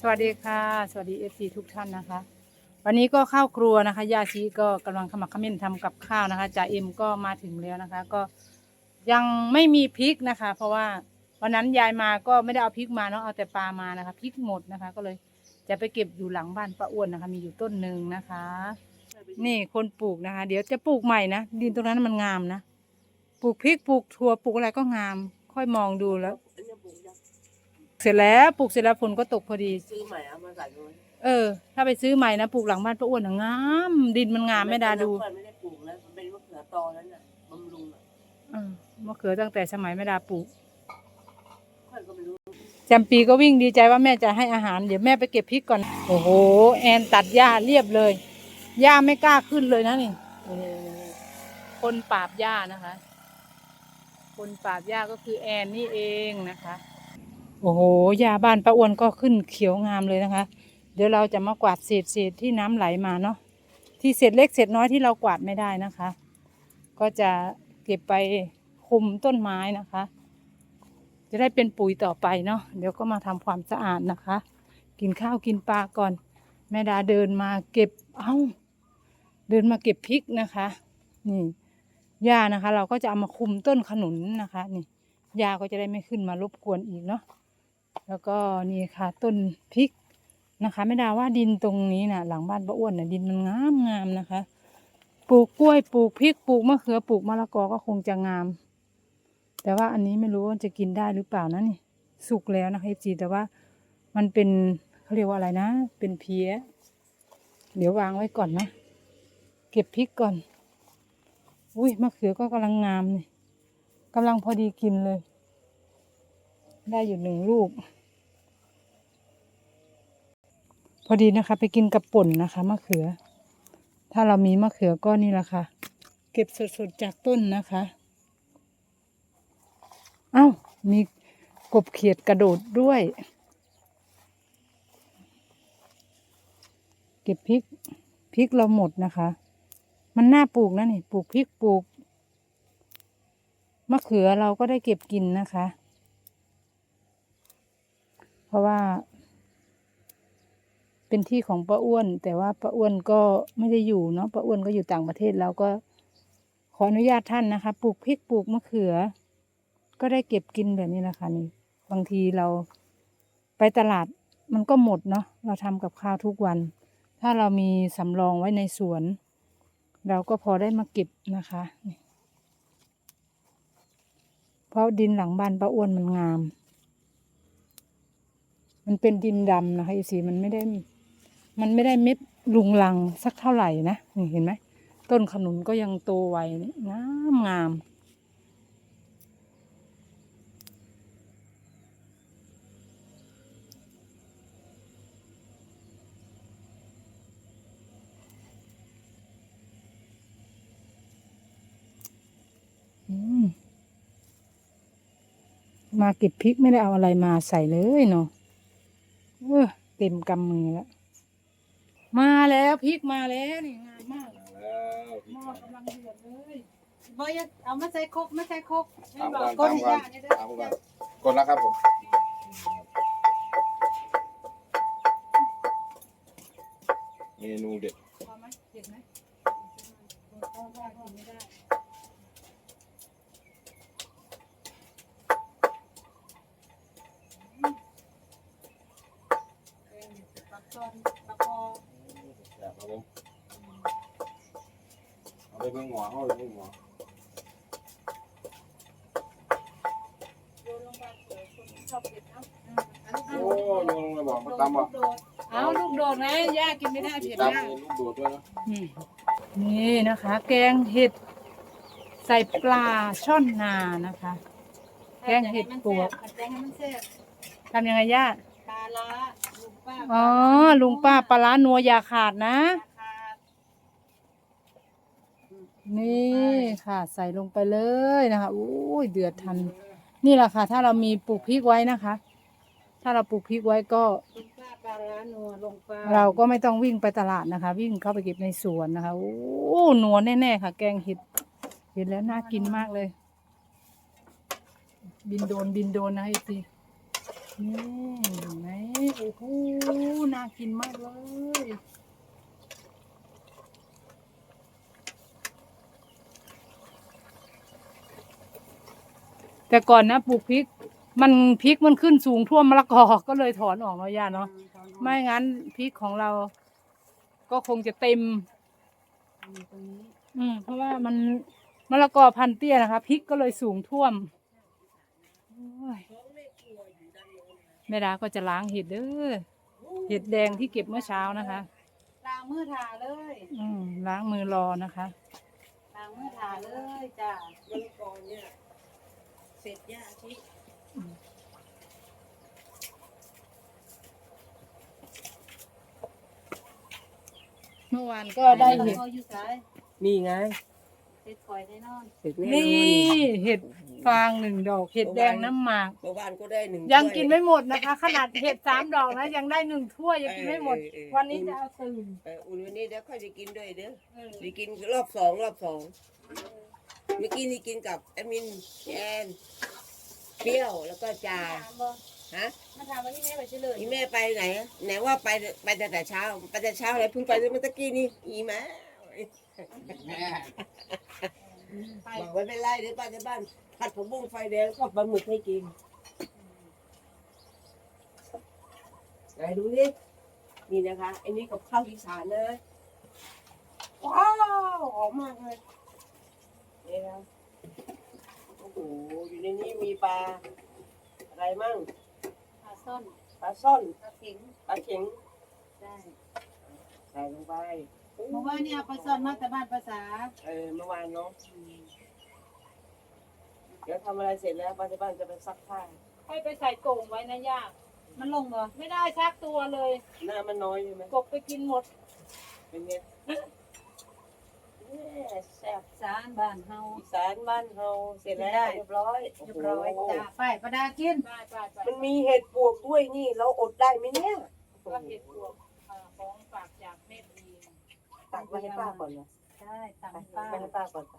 สวัสดีค่ะ สวัสดีเอฟซีทุกท่านนะคะ วันนี้ก็เข้าครัวนะคะยาชีก็กำลังขมักเขม้นทำกับข้าวนะคะจ่าเอ็มก็มาถึงแล้วนะคะ ก็ยังไม่มีพริกนะคะ เพราะว่าวันนั้นยายมาก็ไม่ได้เอาพริกมาเนาะเอาแต่ปลามานะคะพริกหมดนะคะ ก็เลยจะไปเก็บอยู่หลังบ้านป้าอ้วนนะคะ มีอยู่ต้นหนึ่งนะคะ นี่คนปลูกนะคะ เดี๋ยวจะปลูกใหม่นะดินตรงนั้นมันงามนะปลูกพริกปลูกถั่วปลูกอะไรก็งาม ค่อยมองดูแล้ว เสร็จแล้วปลูกเสร็จแล้วฝนก็ตกพอดี ซื้อใหม่เอามาใส่ด้วยเออ ถ้าไปซื้อใหม่นะปลูกหลังบ้านป้าอ้วนนะงาม ดินมันงามไม่ดาดูไม่ไม่ได้ปลูกแล้วมันเป็นมะเขือตอนั้นน่ะบำรุงอะเออมะเขือตั้งแต่สมัยไม่ดาปลูกค่อยก็ไม่รู้จำปีก็วิ่งดีใจว่าแม่จะให้อาหารเดี๋ยวแม่ไปเก็บพริกก่อน โอ้โห แอนตัดหญ้าเรียบเลยหญ้าไม่กล้าขึ้นเลยนะนี่นี่ๆคนปราบหญ้านะคะ คนปราบหญ้าก็คือแอนนี่เองนะคะ โอ้โหหญ้าบ้านป้าอ้วนก็ขึ้นเขียวงามเลยนะคะ เดี๋ยวเราจะมากวาดเศษเศษที่น้ำไหลมาเนาะ ที่เศษเล็กเศษน้อยที่เรากวาดไม่ได้นะคะ ก็จะเก็บไปคุมต้นไม้นะคะ จะได้เป็นปุ๋ยต่อไปเนาะ เดี๋ยวก็มาทำความสะอาดนะคะ กินข้าวกินปลาก่อน แม่ดาเดินมาเก็บ เอ้า เดินมาเก็บพริกนะคะ นี่หญ้านะคะ เราก็จะเอามาคุมต้นขนุนนะคะ นี่หญ้าก็จะได้ไม่ขึ้นมารบกวนอีกเนาะ แล้วก็นี่ค่ะต้นพริกนะคะแม่ดาว่าดินตรงนี้นะหลังบ้านป้าอ้วนนะดินมันงามงามนะคะ ปลูกกล้วยปลูกพริกปลูกมะเขือปลูกมะละกอก็คงจะงาม แต่ว่าอันนี้ไม่รู้ว่าจะกินได้หรือเปล่านะนี่ สุกแล้วนะคะจีแต่ว่ามันเป็นเขาเรียกว่าอะไรนะ เป็นเพี้ย เดี๋ยววางไว้ก่อนนะเก็บพริกก่อน อุ้ยมะเขือก็กำลังงามนี่กำลังพอดีกินเลย ได้อยู่หนึ่งลูก พอดีนะคะ ไปกินกับป่นนะคะมะเขือ ถ้าเรามีมะเขือก็นี่แหละค่ะ เก็บสดๆจากต้นนะคะเอ้ามีกบเขียดกระโดดด้วย เก็บพริกพริกเราหมดนะคะ มันน่าปลูกนะนี่ปลูกพริกปลูกมะเขือเราก็ได้เก็บกินนะคะ เพราะว่า เป็นที่ของป้าอ้วน แต่ว่าป้าอ้วนก็ไม่ได้อยู่เนาะป้าอ้วนก็อยู่ต่างประเทศเราก็ ขออนุญาตท่านนะคะ ปลูกพริกปลูกมะเขือ ก็ได้เก็บกินแบบนี้นะคะนี่ บางทีเราไปตลาดมันก็หมดเนาะเราทำกับข้าวทุกวัน ถ้าเรามีสำรองไว้ในสวน เราก็พอได้มาเก็บนะคะเพราะดินหลังบ้านป้าอ้วนมันงาม มันเป็นดินดำนะคะอีสีมันไม่ได้ มันไม่ได้เม็ดลุงลังสักเท่าไหร่นะนี่เห็นไหมต้นขนุนก็ยังโตไวนี่งามงามมมาเก็บพริกไม่ได้เอาอะไรมาใส่เลยเนาะเออเต็มกำมือแล้ว มาแล้วพริกมาแล้วนี่งามมากหม้อกำลังเดือดเลยบอยเอามาใส่ครกไม่ใส่ครกไม่ตามบอก่กอนก้ตานมก่อนยาเนี่ยเด้อตามก่อนกดแล้วครับผมเมนูเด็ดพอไหมเผ็ดไหมเพราะว่ากินไม่ได้เออปักตอนปักคอ แบบครับผม เอาไปเบิ่งหมอเอาไปเบิ่งหมอโยนลงไปเผื่อคนชอบเผ็ดเนาะโอ้โยนลงไปบอกมาตำอะเอาลูกโดดนะย่ากินไม่ได้เผ็ดตำมากมีลูกโดดด้วยนะอืมนี่นะคะ แกงเห็ด ใส่ปลาช่อนนานะคะ แกงเห็ดปวก แกงให้มันแซ่บทำยังไงย่าปลาล้าลุงป้าอ๋อลุงป้าปลาร้านัวอย่าขาดนะ ขาด นี่ค่ะ ใส่ลงไปเลยนะคะโอ้ยเดือดทัน นี่แหละค่ะ ถ้าเรามีปลูกพริกไว้นะคะ ถ้าเราปลูกพริกไว้ก็ลุงป้าปลาล้านัวลงป้าเราก็ไม่ต้องวิ่งไปตลาดนะคะ วิ่งเข้าไปเก็บในสวนนะคะโอ้นัวแน่ๆค่ะ แกงเห็ดเห็นแล้วน่ากินมากเลย บินโดนบินโดนนะไอ้สินี่เห็นไหมโอ้โหน่ากินมากเลย แต่ก่อนนะปลูกพริก มันพริกมันขึ้นสูงท่วมมะละกอก็เลยถอนออกเนาะย่าเนาะไม่งั้นพริกของเรา ก็คงจะเต็มตรงนี้อืมเพราะว่ามันมะละกอพันธุ์เตี้ยนะคะพริกก็เลยสูงท่วมโอ้ยแม่ดาก็จะล้างเห็ดเด้อเห็ดแดงที่เก็บเมื่อเช้านะคะล้างมือทาเลย อืมล้างมือรอนะคะล้างมือทาเลยจ้ามันก่อนเนี่ย เสร็จย่าที่เมื่อวานก็ได้เห็ดอาอยู่สายนี่ไงเฮ็ดคอยได้นอนเสร็จแน่นนี่อนเห็ดฟางหนึ่งดอก เห็ดแดงน้ำหมาก เมื่อวานก็ได้หนึ่งยังถ้วกินไม่หมดนะคะ ขนาดเห็ดสามดอกนะยังได้หนึ่งถ้วยยังกินไม่หมดเออเออเออวันนี้จะเอาตื่นเอออุ่นวันนี้เดี๋ยวค่อยจะกินด้วยเด้อเออ จะกินรอบสองรอบสองเมื่อกี้นี่กินกับแอดมินแอนเปรี้ยวแล้วก็จาถามบ่ฮะมาถามว่าที่แม่ไปเฉลยอีแม่ไปไหนอะไหนว่าไปไปแต่แต่เช้า ไปแต่เช้าเลยเพิ่งไปเมื่อตะกี้นี่อีแม่ไปบอกไว้ไม่ไล่เดี๋ยวป้าจะบ้านผัดผักบุ้งไฟแดงกับปลาหมึกให้กินไหนดูนี่นี่นะคะอันนี้กับข้าวอีสานนะว้าวหอมมากเลย นี่นะโอ้โหอยู่ในนี้มีปลาอะไรมั่งปลาซ่อนปลาซ่อนปลาเข็งปลาเข็งได้ใส่ลงไปเมื่อวานเนี่ยเอาปลาซ่อนมาแต่บ้านภาษาเออเมื่อวานเนาะเดี๋ยวทำอะไรเสร็จแล้วป้าจะบ้านจะไปซักผ้าให้ไปใส่โก่งไว้นะย่ามันลงบ่ไม่ได้ชักตัวเลย หน้ามันน้อยใช่ไหมกบไปกินหมดเป็นไง แม่แซ่บสารบ้านเฮาอีสานบ้านเฮาเสร็จแล้วได้เรียบร้อยเรียบร้อยจ้าไปประดากินไปไปไปมันมีเห็ดปวกด้วยนี่เราอดได้ไหมเนี่ยก็เห็ดพวกเอ่อของฝากจากแม่ดีตักมาให้ป้าก่อนนะได้ตามไปป้าให้ป้าก่อนไป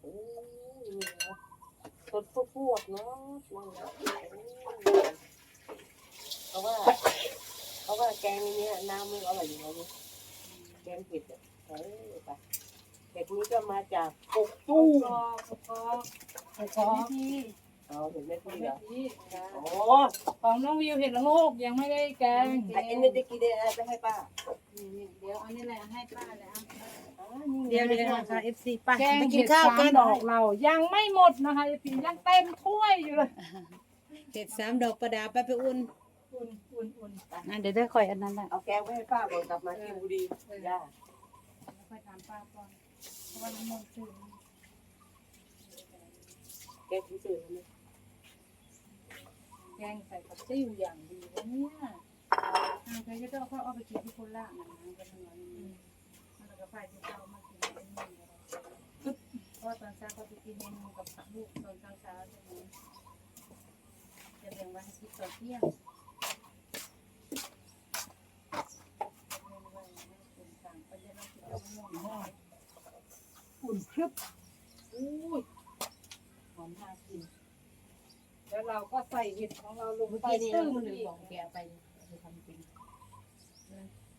โอ้ยนี่เนาะสดพวกๆเนาะนั่นแหละเพราะว่าเพราะว่าแกงในเนี้ยน้ำมันอร่อยอยู่แล้วนี่ แกงเผ็ดอะเออไปเผ็ดนี้ก็มาจากกกตู้กอกกอกกอกที่เอเห็นไหมพี่เหรอดีโอ้ของน้องวิวเห็ดละโงกยังไม่ได้แกงไอ้เอ็นนี่จะกินได้ไปให้ป้าเดี๋ยวเอานี่แหละให้ป้าเลยอะเดี๋ยวเดี๋ยวนะคะ FC ไปแกงกิเห็นดข้าวสามกันดอกเรายังไม่หมดนะคะไอปียังเต็มถ้วยอยู่เลยเห็ดสามดอกประดาไปไปอุ่นอุ่น อุ่นอุ่นอะเดี๋ยวได้ค่อยอันนั้นแหละเอาแกงไปให้ป้าก่อนกลับมาที่บุรีย่าค่อยถามป้าก่อนเพราะว่าน้ำมันตื่นแกงที่สื่อนะแกงใส่กับติ้วอย่างดีนะเนี่ยอ่าใครก็ต้องเขาเอาไปกินที่โคราชนะนะก็ทำงานนี้มันก็ไปที่เจ้ามากินที่นี่เพราะว่าตอนเช้าเขาไปกินเมนูกับลูกตอนเช้าเช้าใช่ไหมจะเลี้ยงไว้ให้กินตอนเที่ยง อุ่นพรึบอุ้ยหอมน่ากิน แล้วเราก็ใส่เห็ดของเราลงเมื่อไปกี้นี่ตึ้เรางคนหนึ่งอีกบอกแกไปไปทำจริง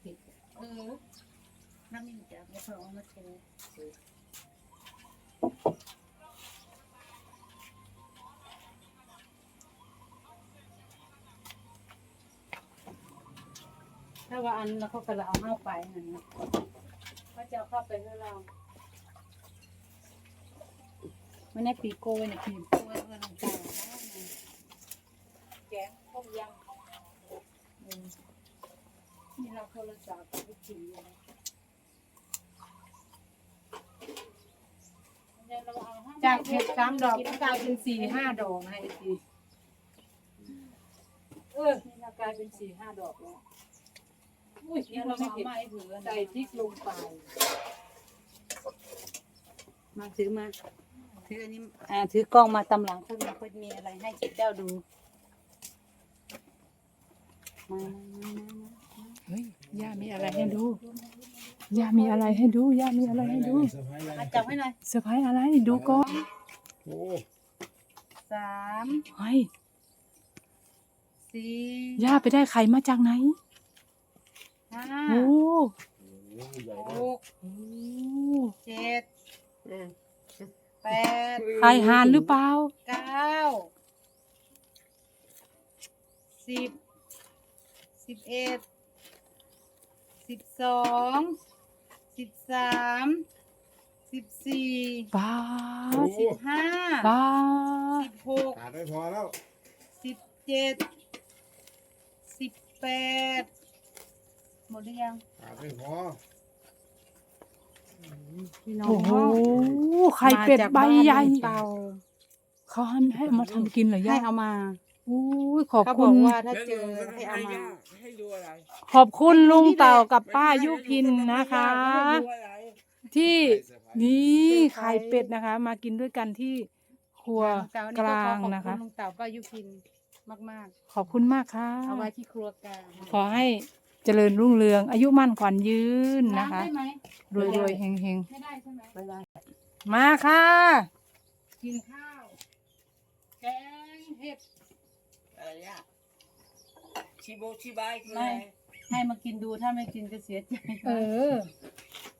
ผิดเออน้ำมันจะไม่พอเอามาเทถ้าว่าอันแล้วเขาก็เลยเอาเข้าไปนั่นนะเขาจะเอาเข้าไปให้เรา ไม่ได้ปีโก้เนี่ยปีโก้เออลงไปแกงต้มยำนี่เราโทรศัพท์ไปกินเลยจากเห็ดสามดอกก็กลายเป็นสี่ห้าดอกนะไอ้ทีเออนี่เรากลายเป็นสี่ห้าดอกแล้วอุ้ยเนี่นี่ยเราเราไม่เห็นเห็นไม่เผือใส่พริกลงไป มาถือมา ถืออันนี้อ่าถือกล้องมาตำหลังเพื่อนเพื่อนมีอะไรให้เจ้าดูมามามามาเฮ้ยย่ามีอะไรให้ดูย่ามีอะไรให้ดูย่ามีอะไรให้ดูเซอร์ไพรส์อะไรมาจับให้หน่อยเซอร์ไพรส์อะไรดูก่อนโอ้สามเฮ้ยสี่ย่าไปได้ไข่มาจากไหนห้าโอ้โอ้ใหญ่หมากกโอ้เจ็ดเออ แปดไข่ห่านหรือเปล่า เก้าสิบสิบเอ็ดสิบสองสิบสามสิบสี่ป้าสิบห้าป้าสิบหกขาดไม่พอแล้วสิบเจ็ดสิบแปดหมดหรือยังขาดไม่พอ พี่น้อโอ้โหงไข่เป็ดมาจากใบใหญ่บ้านลุงเตาเขาให้ให้เอามาทำกินเหรอย่าให้เอามาอุ้ยขอบเขาบคุอกณว่าถ้าเจอให้เอามาให้ดูอะไรขอบคุณลุงเต่ากับป้ายุพินนะคะ ที่นี่ไข่เป็ดนะคะ มากินด้วยกันที่ครัวลุงกเต่าลางนี่นะคะก็ขอบณลุงเต่าป้ายุพินมากขอบคุณมากค่ะ ๆ เอาไว้ที่ครัวกลางขอให้ เจริญรุ่งเรือง อายุมั่นขวัญยืนนะคะได้ไหมรวยรวยๆเฮงเฮงไม่ได้ใช่ไหมไม่ได้ๆมาค่ะ กินข้าว แกงเห็ด อะไรอะชิโบชิบายคือไม่อะไรให้มากินดูถ้าไม่กินจะเสียใจเออ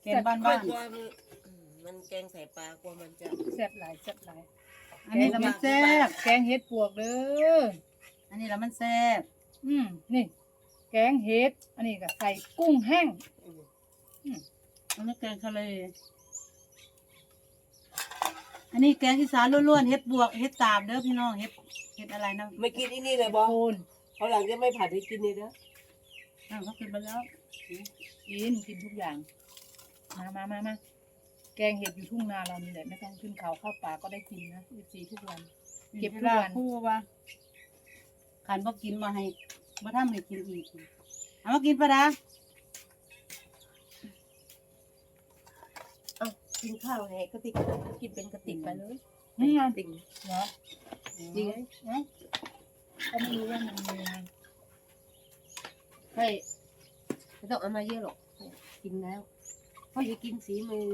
แกงบ้านค่อบ้ายนกลัวมันอืมมันแกงใส่ปลากลัวมันจะ แซ่บหลายแซ่บหลายอันนี้ละมันแซ่บแกงเห็ดปวกเด้ออันนี้ละมันแซ่บอืมนี่ แกงเห็ด อันนี้ก็ใส่กุ้งแห้งอันนี้แกงทะเล อันนี้แกงอีสานล้วนๆเห็ดบวกเห็ดตาบเด้อพี่น้องเห็ดเห็ดอะไรนะไม่กินอีนี่เลยบอโคนเขาหลังจะไม่ผัดให้กินนี่เด้อนั่นเขากินไปแล้วกินกินทุกอย่าง มามามามาแกงเห็ดอยู่ทุ่งนาเรานี่แหละไม่ต้องขึ้นเขาเข้าป่าก็ได้กินนะยี่สีทุกวัน เก็บทุกวันคู่ว่าขันบ่กินมาให้ มาทำให้กินอีกเอามากินปะดาเอ้ากินข้าวให้กระติกกินเป็นกระติกไปเลยนี่ไงกระติกเหรอจริงไหมเนาะก็ไม่รู้ว่ามันมีอะไรให้ไม่ต้องเอามาเยอะหรอกกินแล้วเพราะจะกินสีมือ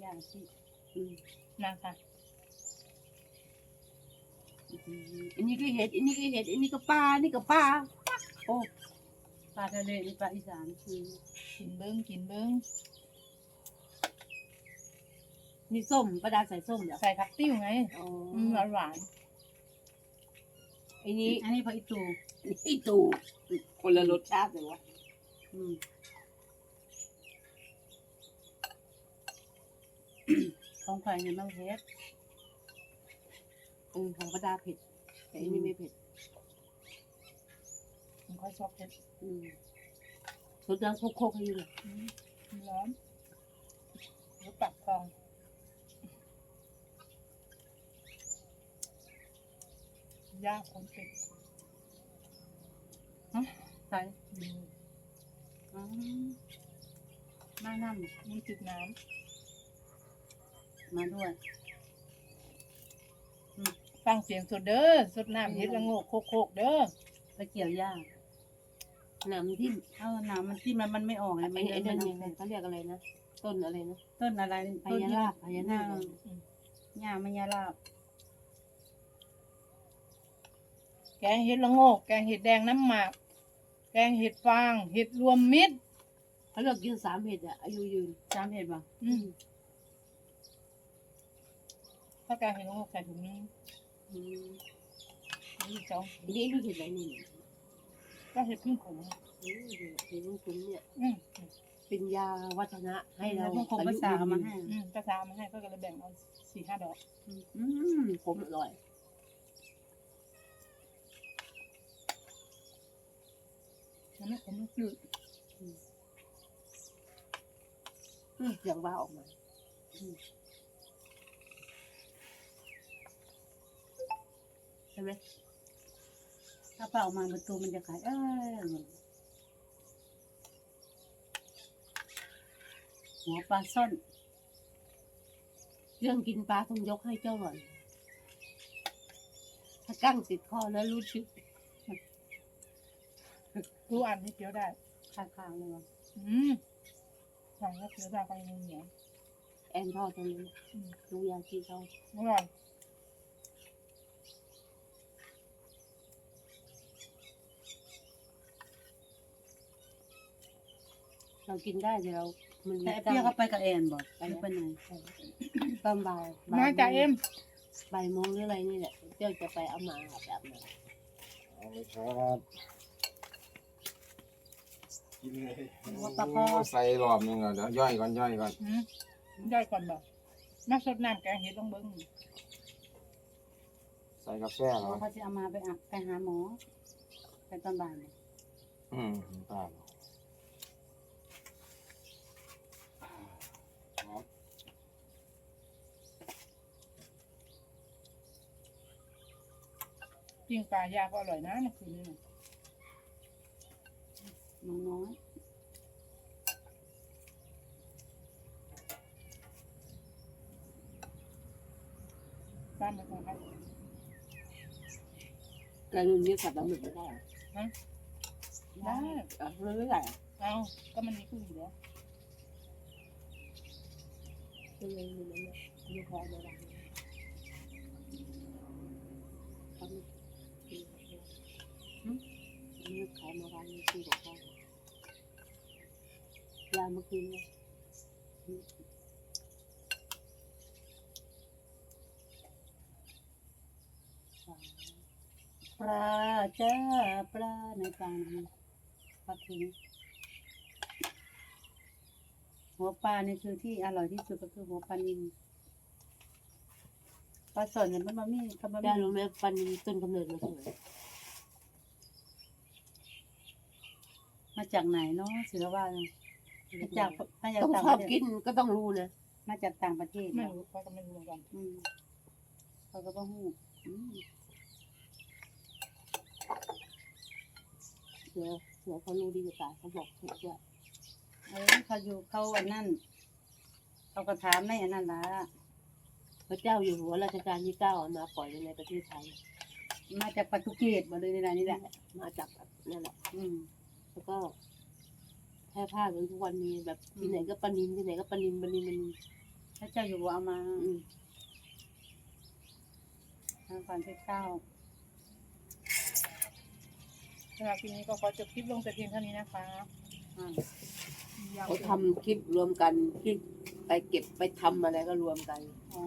อย่างที่อืมนะคะ อันนี้ก็เห็ด อันนี้ก็เห็ด อันนี้ก็ปลา อันนี่ก็ปลา โอ้ปลาทะเลนี่ปลาอีสานคือกินเบิ้งกินเบิ้งมีส้มประดาใส่ส้มเหรอใส่ผักติ้วไงอ๋ออืมหวานหวานอันนี้ อันนี้ผักอีตูอีตูคนละรสชาติเลยวะอืมของใครเนี่ยมันเผ็ด อืมของประดาเผ็ด แต่อันนี้ไม่เผ็ดๆผมค่อยชอบเผ็ดอืมรสน้ำโคกๆให้อยู่เลยอืมมันร้อนหรือปักทองย่าคนเป็ดใส่ดูอืมมานั่นมันติดน้มาด้วยำ ฟังเสียงสดเด้อสดน้ำเฮ็ดละโงกโคกๆเด้อตะเกียบย่างน้ำที่เออน้ำมันที่มันมันไม่ออกไงไอ้มันไอ้นั่นมัยังไงเขาเรียกอะไรนะต้นอะไรนะต้นอะไรพญานาคพญานาคหญ้ามันยาลาบแกงเห็ดละโงก แกงเห็ดแดงน้ำหมาก แกงเห็ดฟาง เห็ดรวมมิตรเขาเรียกกินสามเห็ดอะอายุยืนจามเห็ดป่ะอืมถ้าแกงเห็ดละโงกใส่ถุงนี้ อืมนี่สองอันนี้นี่เห็ดอะไรนี่ก็เห็ดพึ่งขมอืมเห็ดลุงคุณเนี่ยอืมเป็นยาวัฒนะให้เราพวกคงภาษาเอามาให้อืมกระซามาให้ก็เลยแบ่งเอาสี่ห้าดอกอืมขมอร่อยมันไม่ขมไม่จืดอืมเสียงว่าออกมาอืมใช่ ไหมถ้าเปล่าออกมาประตูมันจะขายเออหัวปลาซ่อนเรื่องกินปลาต้องยกให้เจ้าหน่อยถ้ากั้งติดคอแล้วรู้ชึกรู้อันที่เคี้ยวได้ข้างๆเลยวะอืมฟังแล้วเคี้ยวได้ก็ยังเหนียวแอนทอดตรงนี้อืมดูยาชีเขาอร่อย เรากินได้แต่เรามันแต่ไอ้เปี้ยเขาไปกับแอนบอกไปไปไหนตอนบ่ายมาจ่าเอ็มบ่ายโมงหรืออะไรนี่แหละเจ้าจะไปเอามาแบบนั้นเอาเลยครับกินเลยใส่รอบนึงอะเดี๋ยวย่อยก่อนย่อยก่อนอืมย่อยก่อนบอกมาสดน้ำแกงเห็ดลงเบิ้งใส่กาแฟเหรอเขาจะเอามาไปอะไปหาหมอไปตอนบ่ายอืมตาม ปิ้งปลาย่างก็อร่อยนะเมื่อคืนนี้น่ะน้องน้อยบ้านเป็นของใครกระนุ่นนี่กับปลาหมึกไม่ได้เหรอได้เออมันไม่ได้เหรอเอาก็มันมีกุ้งอยู่แล้วมันเลยมันนั่นแหละไม่พอมาล้างปลาหมึกกินกับเพื่อนหึปลาหมึ กขายมาวันนี้ที่ของเขายาเมื่อคืนเนี่ยปลาจ้าปลาในปลานะปลาทิ้งหัวปลาเนี่ยคือที่อร่อยที่สุดก็คือหัวปลานิลปลาสดเนี่ยมันมามีคำว่าได้รู้ไหมปันนี้ต้นกำเนิดมาจากไหน มาจากไหนเนาะศิลว่าเนี่ยมาจากมาจากต้องต่างชปอบระเทกิศนก็ต้องรู้นะมาจากต่างประเทศไม่เนาะรู้เขาก็ไม่รู้เหมือนกันอืมเขาก็บ่ฮู้อืมเสือเสือเขารู้ดีกว่าตายเขาบอกถูกว่าเออเขาอยู่เขาอันนั้นเขาก็ถามในอันนั้นล่ะพระเจ้าอยู่หัวรัชกาลที่เก้าเอามาปล่อยไว้ในประเทศไทยมาจากปัตตุเกสบ่เลยในนี่แหละมาจากนั่นแหละอืม แล้วก็แพร่ผ้าจนทุกวันนี้แบบที่ไหนก็ปลานินที่ไหนก็ปลานินปลานินปลานินพระเจ้าอยู่หัวเอามาอืมทางฝั่งที่เก้าสำหรับคลิปนี้ก็ขอจบคลิปลงแต่เพียงเท่านี้นะคะอ่าเขาทำคลิปรวมกันคลิปไปเก็บไปทำอะไรก็รวมกัน อ๋อ